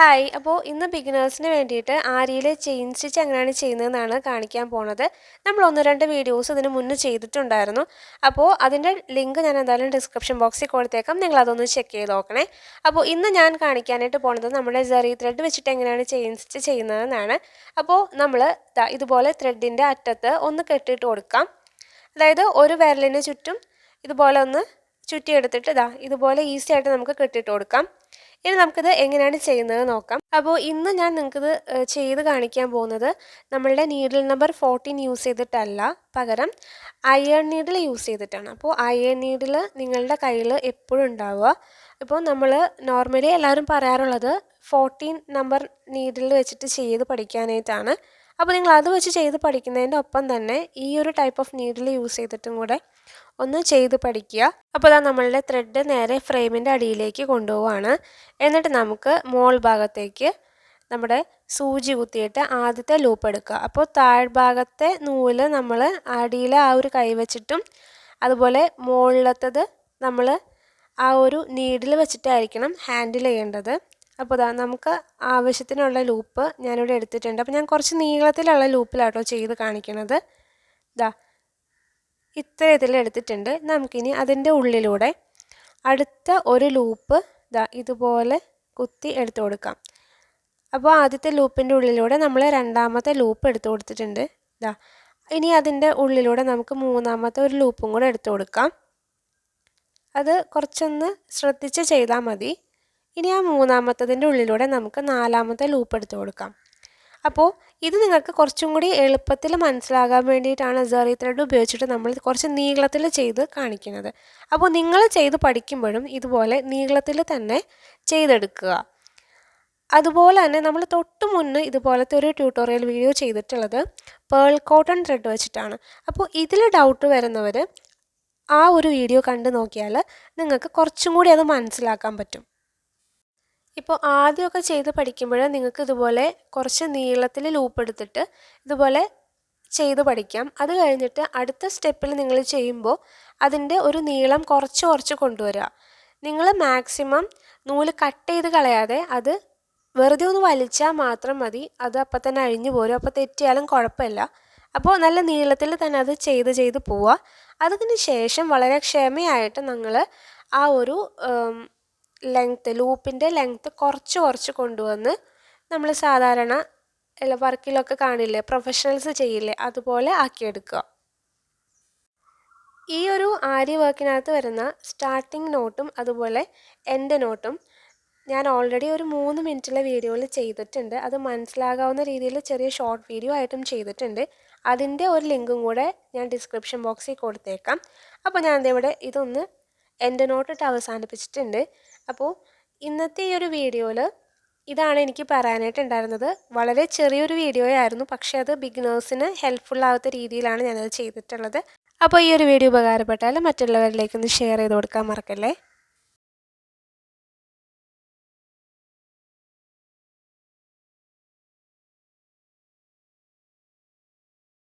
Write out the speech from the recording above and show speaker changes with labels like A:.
A: Hi. അപ്പോൾ ഇന്ന് ബിഗിനേഴ്സിന് വേണ്ടിയിട്ട് ആരിയിൽ ചെയിൻ സ്റ്റിച്ച് എങ്ങനെയാണ് ചെയ്യുന്നതെന്നാണ് കാണിക്കാൻ പോണത്. നമ്മൾ ഒന്ന് രണ്ട് വീഡിയോസ് ഇതിന് മുന്നേ ചെയ്തിട്ടുണ്ടായിരുന്നു. അപ്പോൾ അതിന്റെ ലിങ്ക് ഞാൻ എന്തായാലും ഡിസ്ക്രിപ്ഷൻ ബോക്സിൽ കൊടുത്തേക്കാം. നിങ്ങൾ അതൊന്ന് ചെക്ക് ചെയ്ത് നോക്കണേ. അപ്പോൾ ഇന്ന് ഞാൻ കാണിക്കാനായിട്ട് പോണത് നമ്മുടെ ജെറി ത്രെഡ് വെച്ചിട്ട് എങ്ങനെയാണ് ചെയിൻ സ്റ്റിച്ച് ചെയ്യുന്നതെന്നാണ്. അപ്പോൾ നമ്മൾ ഇതുപോലെ ത്രെഡിന്റെ അറ്റത്ത് ഒന്ന് കെട്ടിയിട്ട് കൊടുക്കാം. അതായത് ഒരു വിരലിന് ചുറ്റും ഇതുപോലെ ഒന്ന് ചുറ്റിയെടുത്തിട്ട് ഇതാ ഇതുപോലെ ഈസി ആയിട്ട് നമുക്ക് കെട്ടിയിട്ട് കൊടുക്കാം. ഇനി നമുക്കിത് എങ്ങനെയാണ് ചെയ്യുന്നത് നോക്കാം. അപ്പോൾ ഇന്ന് ഞാൻ നിങ്ങൾക്കിത് ചെയ്ത് കാണിക്കാൻ പോകുന്നത് നമ്മളുടെ നീഡിൽ നമ്പർ ഫോർട്ടീൻ യൂസ് ചെയ്തിട്ടല്ല പകരം അയൺ നീഡിൽ യൂസ് ചെയ്തിട്ടാണ്. അപ്പോൾ അയൺ നീഡിൽ നിങ്ങളുടെ കയ്യിൽ എപ്പോഴും ഉണ്ടാവുക. ഇപ്പോൾ നമ്മൾ നോർമലി എല്ലാവരും പറയാറുള്ളത് ഫോർട്ടീൻ നമ്പർ നീഡിൽ വെച്ചിട്ട് ചെയ്ത് പഠിക്കാനായിട്ടാണ്. അപ്പോൾ നിങ്ങൾ അത് വെച്ച് ചെയ്ത് പഠിക്കുന്നതിന്റെ ഒപ്പം തന്നെ ഈ ഒരു ടൈപ്പ് ഓഫ് നീഡിൽ യൂസ് ചെയ്തിട്ടും കൂടെ ഒന്ന് ചെയ്ത് പഠിക്കുക. അപ്പോൾ അതാ നമ്മളുടെ ത്രെഡ് നേരെ ഫ്രെയിമിന്റെ അടിയിലേക്ക് കൊണ്ടുപോവാണ്. എന്നിട്ട് നമുക്ക് മോൾ ഭാഗത്തേക്ക് നമ്മുടെ സൂചി കുത്തിയിട്ട് ആദ്യത്തെ ലൂപ്പ് എടുക്കുക. അപ്പോൾ താഴ്ഭാഗത്തെ നൂൽ നമ്മൾ അടിയിൽ ആ ഒരു കൈ വെച്ചിട്ടും അതുപോലെ മുകളിലത്തത് നമ്മൾ ആ ഒരു നീഡിൽ വെച്ചിട്ടായിരിക്കണം ഹാൻഡിൽ ചെയ്യേണ്ടത്. അപ്പോൾ ഇതാ നമുക്ക് ആവശ്യത്തിനുള്ള ലൂപ്പ് ഞാനിവിടെ എടുത്തിട്ടുണ്ട്. അപ്പോൾ ഞാൻ കുറച്ച് നീളത്തിലുള്ള ലൂപ്പിലാട്ടോ ചെയ്ത് കാണിക്കണത്. ഇതാ ഇത്ര ഇതിൽ എടുത്തിട്ടുണ്ട്. നമുക്കിനി അതിന്റെ ഉള്ളിലൂടെ അടുത്ത ഒരു ലൂപ്പ് ഇതാ ഇതുപോലെ കുത്തി എടുത്തു കൊടുക്കാം. അപ്പോൾ ആദ്യത്തെ ലൂപ്പിന്റെ ഉള്ളിലൂടെ നമ്മൾ രണ്ടാമത്തെ ലൂപ്പ് എടുത്തു കൊടുത്തിട്ടുണ്ട്. ഇതാ ഇനി അതിന്റെ ഉള്ളിലൂടെ നമുക്ക് മൂന്നാമത്തെ ഒരു ലൂപ്പും കൂടെ എടുത്തു കൊടുക്കാം. അത് കുറച്ചൊന്ന് ശ്രദ്ധിച്ച് ചെയ്താൽ മതി. ഇനി ആ മൂന്നാമത്തതിന്റെ ഉള്ളിലൂടെ നമുക്ക് നാലാമത്തെ ലൂപ്പ് എടുത്തു കൊടുക്കാം. അപ്പോൾ ഇത് നിങ്ങൾക്ക് കുറച്ചും കൂടി എളുപ്പത്തിൽ മനസ്സിലാകാൻ വേണ്ടിയിട്ടാണ് സെറി ത്രെഡ് ഉപയോഗിച്ചിട്ട് നമ്മൾ കുറച്ച് നീളത്തിൽ ചെയ്ത് കാണിക്കുന്നത്. അപ്പോൾ നിങ്ങൾ ചെയ്ത് പഠിക്കുമ്പോഴും ഇതുപോലെ നീളത്തിൽ തന്നെ ചെയ്തെടുക്കുക. അതുപോലെ തന്നെ നമ്മൾ തൊട്ട് മുന്നേ ഇതുപോലത്തെ ഒരു ട്യൂട്ടോറിയൽ വീഡിയോ ചെയ്തിട്ടുള്ളത് പേൾ കോട്ടൺ ത്രെഡ് വെച്ചിട്ടാണ്. അപ്പോൾ ഇതിൽ ഡൗട്ട് വരുന്നവർ ആ ഒരു വീഡിയോ കണ്ടു നോക്കിയാൽ നിങ്ങൾക്ക് കുറച്ചും കൂടി അത് മനസ്സിലാക്കാൻ പറ്റും. ഇപ്പോൾ ആദ്യമൊക്കെ ചെയ്ത് പഠിക്കുമ്പോൾ നിങ്ങൾക്ക് ഇതുപോലെ കുറച്ച് നീളത്തിൽ ലൂപ്പ് എടുത്തിട്ട് ഇതുപോലെ ചെയ്ത് പഠിക്കാം. അത് കഴിഞ്ഞിട്ട് അടുത്ത സ്റ്റെപ്പിൽ നിങ്ങൾ ചെയ്യുമ്പോൾ അതിന്റെ ഒരു നീളം കുറച്ച് കുറച്ച് കൊണ്ടുവരിക നിങ്ങൾ മാക്സിമം നൂൽ കട്ട് ചെയ്ത് കളയാതെ അത് വെറുതെ ഒന്ന് വലിച്ചാൽ മാത്രം മതി. അത് അപ്പം തന്നെ അഴിഞ്ഞു പോരും. അപ്പോൾ തെറ്റിയാലും കുഴപ്പമില്ല. അപ്പോൾ നല്ല നീളത്തിൽ തന്നെ അത് ചെയ്ത് ചെയ്ത് പോവുക അതിന് ശേഷം വളരെ ക്ഷമയായിട്ട് നിങ്ങൾ ആ ഒരു ലെങ്ത്ത് ലൂപ്പിന്റെ ലെങ്ത്ത് കുറച്ച് കുറച്ച് കൊണ്ടുവന്ന് നമ്മൾ സാധാരണ വർക്കിലൊക്കെ കാണില്ലേ പ്രൊഫഷണൽസ് ചെയ്യില്ലേ അതുപോലെ ആക്കിയെടുക്കുക. ഈ ഒരു ആര്യ വർക്കിനകത്ത് വരുന്ന സ്റ്റാർട്ടിംഗ് നോട്ടും അതുപോലെ എൻഡ് നോട്ടും ഞാൻ ഓൾറെഡി ഒരു മൂന്ന് മിനിറ്റുള്ള വീഡിയോയിൽ ചെയ്തിട്ടുണ്ട്. അത് മനസ്സിലാകാവുന്ന രീതിയിൽ ചെറിയ ഷോർട്ട് വീഡിയോ ആയിട്ടും ചെയ്തിട്ടുണ്ട്. അതിന്റെ ഒരു ലിങ്കും കൂടെ ഞാൻ ഡിസ്ക്രിപ്ഷൻ ബോക്സിൽ കൊടുത്തേക്കാം. അപ്പോൾ ഞാൻ ഇവിടെ ഇതൊന്ന് എന്റെ നോട്ടിട്ട് അവസാനിപ്പിച്ചിട്ടുണ്ട്. അപ്പോൾ ഇന്നത്തെ ഈ ഒരു വീഡിയോയിൽ ഇതാണ് എനിക്ക് പറയാനായിട്ടുണ്ടായിരുന്നത്. വളരെ ചെറിയൊരു വീഡിയോ ആയിരുന്നു പക്ഷേ അത് ബിഗിനേഴ്സിന് ഹെൽപ്ഫുൾ ആവാത്ത രീതിയിലാണ് ഞാനത് ചെയ്തിട്ടുള്ളത്. അപ്പോൾ ഈ ഒരു വീഡിയോ ഉപകാരപ്പെട്ടാൽ മറ്റുള്ളവരിലേക്കൊന്ന് ഷെയർ ചെയ്ത് കൊടുക്കാൻ മറക്കല്ലേ?